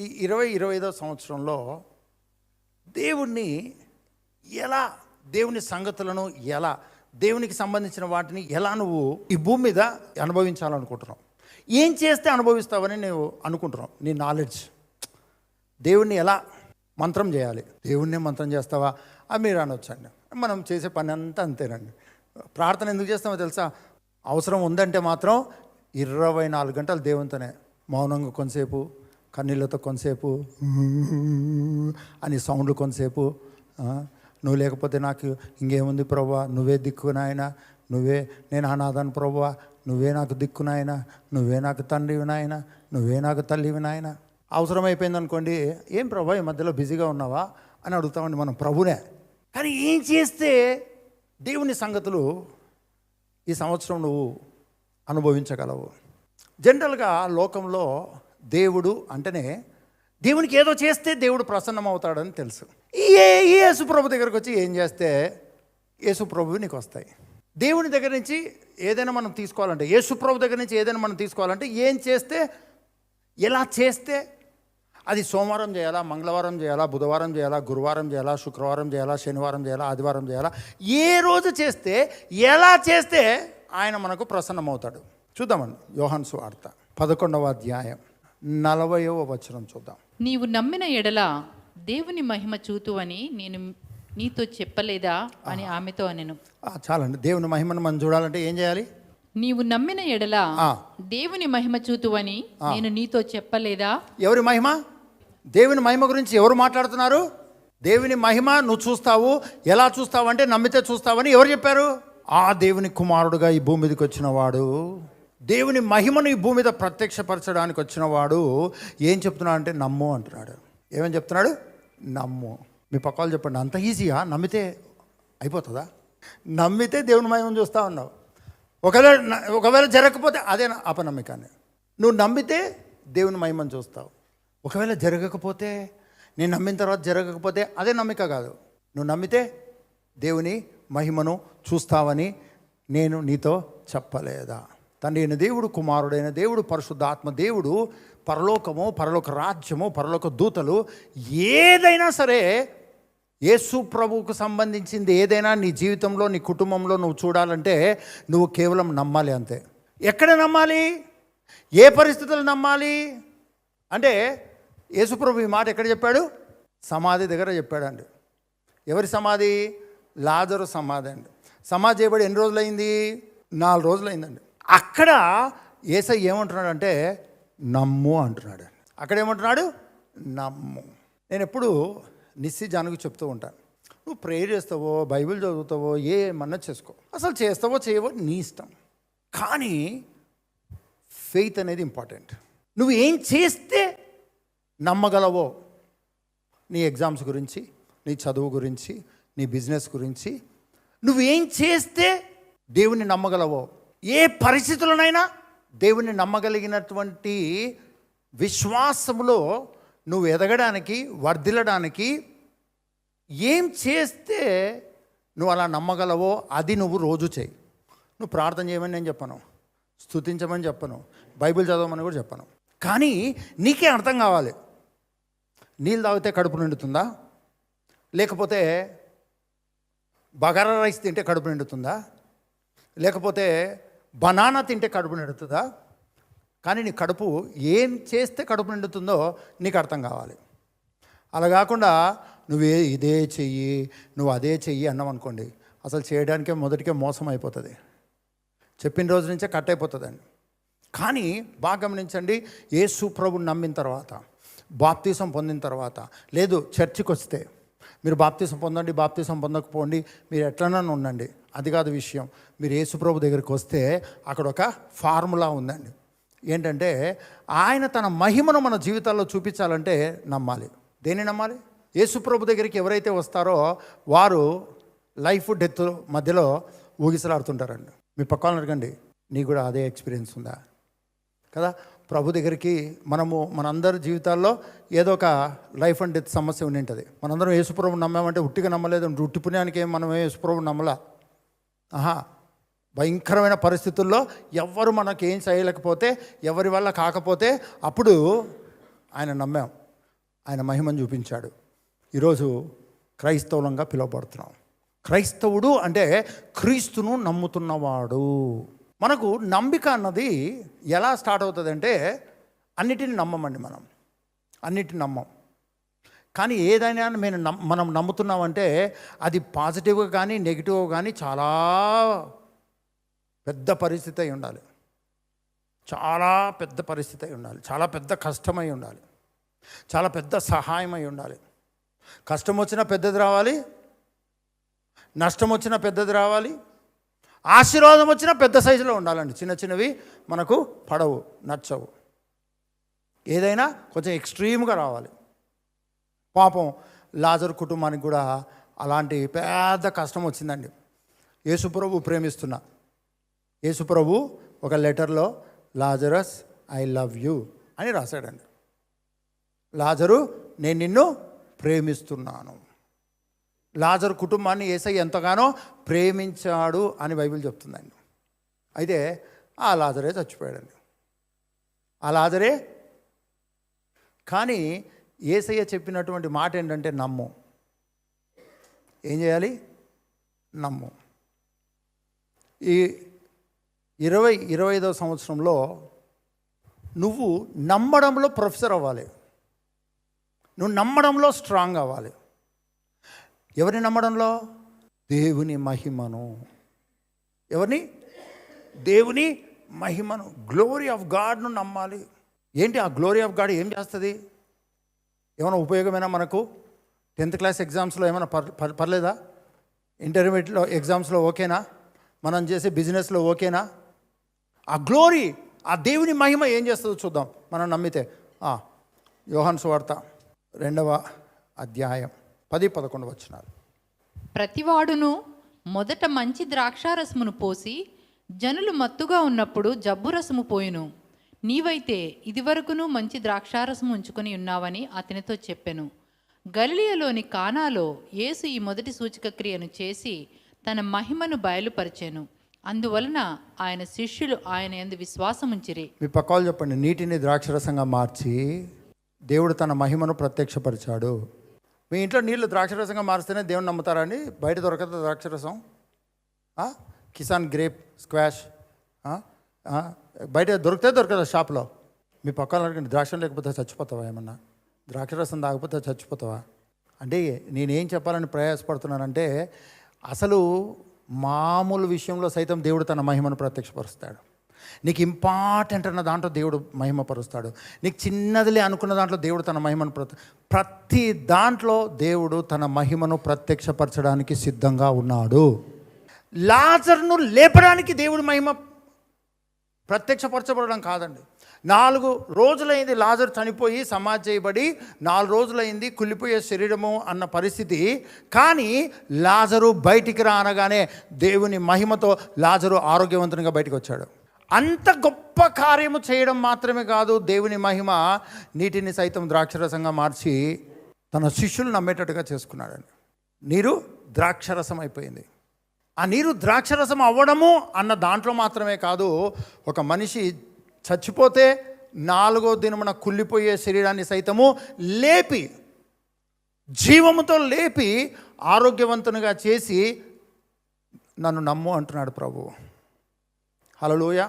ఈ ఇరవై ఇరవై ఐదో సంవత్సరంలో దేవుణ్ణి ఎలా దేవుని సంగతులను ఎలా దేవునికి సంబంధించిన వాటిని ఎలా నువ్వు ఈ భూమి మీద అనుభవించాలనుకుంటున్నావు? ఏం చేస్తే అనుభవిస్తావని నువ్వు అనుకుంటున్నావు? నీ నాలెడ్జ్ దేవుణ్ణి ఎలా మంత్రం చేయాలి? దేవుణ్ణే మంత్రం చేస్తావా? అది మీరు అనొచ్చండి. మనం చేసే పని అంతా అంతేనండి. ప్రార్థన ఎందుకు చేస్తామో తెలుసా? అవసరం ఉందంటే మాత్రం ఇరవై నాలుగు గంటలు దేవునితోనే మౌనంగా కొంతసేపు కన్నీళ్ళతో కొంతసేపు అని సౌండ్లు కొంతసేపు నువ్వు లేకపోతే నాకు ఇంకేముంది ప్రభా నువ్వే దిక్కు నాయన నువ్వే నేను అనాథాను ప్రభా నువ్వే నాకు దిక్కు నాయన నువ్వే నాకు తండ్రివి నాయన నువ్వే నాకు తల్లివి నాయన. అవసరమైపోయింది అనుకోండి ఏం ప్రభా ఈ మధ్యలో బిజీగా ఉన్నావా? అని అడుగుతామండి మనం ప్రభునే. కానీ ఏం చేస్తే దేవుని సంగతులు ఈ సంవత్సరం నువ్వు అనుభవించగలవు? జనరల్గా లోకంలో దేవుడు అంటేనే దేవునికి ఏదో చేస్తే దేవుడు ప్రసన్నం అవుతాడని తెలుసు. ఏ యేసు ప్రభు దగ్గరకు వచ్చి ఏం చేస్తే యేసు ప్రభువు నీకు వస్తాయి. దేవుని దగ్గర నుంచి ఏదైనా మనం తీసుకోవాలంటే యేసు ప్రభు దగ్గర నుంచి ఏదైనా మనం తీసుకోవాలంటే ఏం చేస్తే ఎలా చేస్తే అది సోమవారం చేయాలా మంగళవారం చేయాలా బుధవారం చేయాలా గురువారం చేయాలా శుక్రవారం చేయాలా శనివారం చేయాలా ఆదివారం చేయాలా ఏ రోజు చేస్తే ఎలా చేస్తే ఆయన మనకు ప్రసన్నమవుతాడు. చూద్దామండి యోహాన్ వార్త పదకొండవ అధ్యాయం. నలభైవ వచనం చూద్దాం. నీవు నమ్మిన ఎడల దేవుని మహిమ చూతువని నేను నీతో చెప్పలేదా అని ఆమెతో అనెను. చాలండి. దేవుని మహిమను మనం చూడాలంటే ఏం చేయాలి? నీవు నమ్మిన ఎడల. దేవుని మహిమ చూతువని నేను నీతో చెప్పలేదా? ఎవరి మహిమ? దేవుని మహిమ గురించి ఎవరు మాట్లాడుతున్నారు? దేవుని మహిమ నువ్వు చూస్తావు ఎలా చూస్తావు అంటే నమ్మితే చూస్తావని ఎవరు చెప్పారు? ఆ దేవుని కుమారుడుగా ఈ భూమి మీదకి వచ్చినవాడు దేవుని మహిమను ఈ భూమి మీద ప్రత్యక్షపరచడానికి వచ్చినవాడు ఏం చెప్తున్నాడు అంటే నమ్ము అంటున్నాడు. ఏమని చెప్తున్నాడు? నమ్ము. మీ పక్కలు చెప్పండి. అంత ఈజీగా నమ్మితే అయిపోతుందా? నమ్మితే దేవుని మహిమను చూస్తా ఉన్నావు. ఒకవేళ ఒకవేళ జరగకపోతే అదే నా అపనమ్మికాన్ని. నువ్వు నమ్మితే దేవుని మహిమను చూస్తావు. ఒకవేళ జరగకపోతే నేను నమ్మిన తర్వాత జరగకపోతే అదే నమ్మిక కాదు. నువ్వు నమ్మితే దేవుని మహిమను చూస్తావని నేను నీతో చెప్పలేదా? తండ్రి అయిన దేవుడు కుమారుడైన దేవుడు పరిశుద్ధాత్మ దేవుడు పరలోకము పరలోక రాజ్యము పరలోక దూతలు ఏదైనా సరే యేసు ప్రభువుకు సంబంధించింది ఏదైనా నీ జీవితంలో నీ కుటుంబంలో నువ్వు చూడాలంటే నువ్వు కేవలం నమ్మాలి అంతే. ఎక్కడ నమ్మాలి? ఏ పరిస్థితులు నమ్మాలి? అంటే యేసుప్రభు ఈ మాట ఎక్కడ చెప్పాడు? సమాధి దగ్గర చెప్పాడండి. ఎవరి సమాధి? లాజరు సమాధి అండి. సమాధి చేయబడి ఎన్ని రోజులైంది? నాలుగు రోజులైందండి. అక్కడ ఏసై ఏమంటున్నాడు అంటే నమ్ము అంటున్నాడు. అక్కడ ఏమంటున్నాడు? నమ్ము. నేను ఎప్పుడు నిశ్చిజానికి చెప్తూ ఉంటాను. నువ్వు ప్రేయర్ చేస్తావో బైబిల్ చదువుతావో ఏమన్నా చేసుకో. అసలు చేస్తావో చేయవో నీ ఇష్టం. కానీ ఫెయిత్ అనేది ఇంపార్టెంట్. నువ్వు ఏం చేస్తే నమ్మగలవో నీ ఎగ్జామ్స్ గురించి నీ చదువు గురించి నీ బిజినెస్ గురించి నువ్వేం చేస్తే దేవుని నమ్మగలవో ఏ పరిస్థితులనైనా దేవుని నమ్మగలిగినటువంటి విశ్వాసములో నువ్వు ఎదగడానికి వర్ధిల్లడానికి ఏం చేస్తే నువ్వు అలా నమ్మగలవో అది నువ్వు రోజు చేయి. నువ్వు ప్రార్థన చేయమని నేను చెప్పను. స్తుతించమని చెప్పను. బైబిల్ చదవమని కూడా చెప్పను. కానీ నీకే అర్థం కావాలి. నీళ్ళు తాగితే కడుపు నిండుతుందా? లేకపోతే బగారా రైస్ తింటే కడుపు నిండుతుందా? లేకపోతే బనానా తింటే కడుపు నిండుతుందా? కానీ నీ కడుపు ఏం చేస్తే కడుపు నిండుతుందో నీకు అర్థం కావాలి. అలా కాకుండా నువ్వే ఇదే చెయ్యి నువ్వు అదే చెయ్యి అన్నాం అనుకోండి అసలు చేయడానికే మొదటికే మోసం అయిపోతుంది. చెప్పిన రోజు నుంచే కట్ అయిపోతుందండి. కానీ బాగా గమనించండి యేసు ప్రభుని నమ్మిన తర్వాత బాప్తీసం పొందిన తర్వాత లేదు చర్చికి వస్తే మీరు బాప్తీసం పొందండి బాప్తీసం పొందకపోండి మీరు ఎట్లనన్నా ఉండండి. అది కాదు విషయం. మీరు యేసుప్రభు దగ్గరికి వస్తే అక్కడ ఒక ఫార్ములా ఉందండి. ఏంటంటే ఆయన తన మహిమను మన జీవితాల్లో చూపించాలంటే నమ్మాలి. దేన్ని నమ్మాలి? యేసుప్రభు దగ్గరికి ఎవరైతే వస్తారో వారు లైఫ్ డెత్ మధ్యలో ఊగిసలాడుతుంటారండి. మీ పక్కన అడగండి నీకు కూడా అదే ఎక్స్పీరియన్స్ ఉందా? కదా? ప్రభు దగ్గరికి మనము మనందరి జీవితాల్లో ఏదో ఒక లైఫ్ అండ్ డెత్ సమస్య ఉండి ఉంటుంది మనందరం యేసుప్రభు నమ్మామంటే ఉట్టిగా నమ్మలేదు ఉట్టి పుణ్యానికి మనం యేసుప్రభు నమ్మలా. ఆహా భయంకరమైన పరిస్థితుల్లో ఎవ్వరు మనకి ఏం చేయలేకపోతే ఎవరి వల్ల కాకపోతే అప్పుడు ఆయన నమ్మాం. ఆయన మహిమను చూపించాడు. ఈరోజు క్రైస్తవులంగా పిలువబడుతున్నాం. క్రైస్తవుడు అంటే క్రీస్తును నమ్ముతున్నవాడు. మనకు నమ్మిక అన్నది ఎలా స్టార్ట్ అవుతుందంటే అన్నిటిని నమ్మమండి మనం. అన్నిటిని నమ్మం. కానీ ఏదైనా మేము మనం నమ్ముతున్నామంటే అది పాజిటివ్గా కానీ నెగిటివ్గా కానీ చాలా పెద్ద పరిస్థితి అయి ఉండాలి. చాలా పెద్ద పరిస్థితి అయి ఉండాలి. చాలా పెద్ద కష్టమై ఉండాలి. చాలా పెద్ద సహాయం అయి ఉండాలి. కష్టం వచ్చినా పెద్దది రావాలి. నష్టం వచ్చినా పెద్దది రావాలి. ఆశీర్వాదం వచ్చినా పెద్ద సైజులో ఉండాలండి. చిన్న చిన్నవి మనకు పడవు నచ్చవు. ఏదైనా కొంచెం ఎక్స్ట్రీమ్గా రావాలి. పాపం లాజర్ కుటుంబానికి కూడా అలాంటి పెద్ద కష్టం వచ్చిందండి. యేసుప్రభు ప్రేమిస్తున్నా. యేసుప్రభు ఒక లెటర్లో లాజరస్ ఐ లవ్ యూ అని రాశాడండి. లాజరు నేను నిన్ను ప్రేమిస్తున్నాను. లాజరు కుటుంబాన్ని ఏసై ఎంతగానో ప్రేమించాడు అని బైబిల్ చెప్తుందండి. అయితే ఆ లాజరే చచ్చిపోయాడండి. ఆ లాజరే కానీ ఏసయ్య చెప్పినటువంటి మాట ఏంటంటే నమ్ము. ఏం చేయాలి? నమ్ము. ఈ ఇరవై ఇరవై ఐదవ సంవత్సరంలో నువ్వు నమ్మడంలో ప్రొఫెసర్ అవ్వాలి. నువ్వు నమ్మడంలో స్ట్రాంగ్ అవ్వాలి. ఎవరిని నమ్మడంలో? దేవుని మహిమను. ఎవరిని? దేవుని మహిమను. గ్లోరీ ఆఫ్ గాడ్ను నమ్మాలి. ఏంటి ఆ గ్లోరీ ఆఫ్ గాడ్ ఏం చేస్తుంది? ఏమైనా ఉపయోగమైనా మనకు? టెన్త్ క్లాస్ ఎగ్జామ్స్లో ఏమైనా పర్ పర్లేదా? ఇంటర్మీడియట్లో ఎగ్జామ్స్లో ఓకేనా? మనం చేసే బిజినెస్లో ఓకేనా? ఆ గ్లోరీ ఆ దేవుని మహిమ ఏం చేస్తుందో చూద్దాం. మనం నమ్మితే. యోహన్ సువార్త రెండవ అధ్యాయం పది పదకొండు వచ్చినారు ప్రతివాడును మొదట మంచి ద్రాక్షారసమును పోసి జనులు మత్తుగా ఉన్నప్పుడు జబ్బు రసము పోయిను. నీవైతే ఇదివరకును మంచి ద్రాక్షారసము ఉంచుకొని ఉన్నావని అతనితో చెప్పెను. గలిలియలోని కానాలో యేసు ఈ మొదటి సూచక క్రియను చేసి తన మహిమను బయలుపరిచాను. అందువలన ఆయన శిష్యులు ఆయన యందు విశ్వాసముంచిరి. మీ పక్కలు చెప్పండి నీటిని ద్రాక్షరసంగా మార్చి దేవుడు తన మహిమను ప్రత్యక్షపరిచాడు. మీ ఇంట్లో నీళ్ళు ద్రాక్షరసంగా మారిస్తేనే దేవుని నమ్ముతారా అండి? బయట దొరకదు ద్రాక్షరసం? Kisan grape squash? బయట దొరికితే దొరకదు షాప్లో. మీ పక్కన అడగండి ద్రాక్ష లేకపోతే చచ్చిపోతావా ఏమన్నా? ద్రాక్ష రసం తాగకపోతే చచ్చిపోతావా? అంటే నేనేం చెప్పాలని ప్రయాసపడుతున్నానంటే అసలు మామూలు విషయంలో సైతం దేవుడు తన మహిమను ప్రత్యక్షపరుస్తాడు. నీకు ఇంపార్టెంట్ అన్న దాంట్లో దేవుడు మహిమపరుస్తాడు. నీకు చిన్నదిలే అనుకున్న దాంట్లో దేవుడు తన మహిమను ప్రత్య ప్రతి దాంట్లో దేవుడు తన మహిమను ప్రత్యక్షపరచడానికి సిద్ధంగా ఉన్నాడు. లాజర్ను లేపడానికి దేవుడు మహిమ ప్రత్యక్షపరచబడడం కాదండి. నాలుగు రోజులైంది లాజర్ చనిపోయి సమాధి చేయబడి నాలుగు రోజులైంది కుళ్ళిపోయే శరీరము అన్న పరిస్థితి. కానీ లాజరు బయటికి రానగానే దేవుని మహిమతో లాజరు ఆరోగ్యవంతునిగా బయటికి వచ్చాడు అంత గొప్ప కార్యము చేయడం మాత్రమే కాదు దేవుని మహిమ నీటిని సైతం ద్రాక్షరసంగా మార్చి తన శిష్యులు నమ్మేటట్టుగా చేసుకున్నాడండి. నీరు ద్రాక్షరసం అయిపోయింది. ఆ నీరు ద్రాక్షరసం అవ్వడము అన్న దాంట్లో మాత్రమే కాదు ఒక మనిషి చచ్చిపోతే నాలుగో దినమున కుళ్ళిపోయే శరీరాన్ని సైతము లేపి జీవముతో లేపి ఆరోగ్యవంతునిగా చేసి నన్ను నమ్ము అంటున్నాడు ప్రభు. హలోయ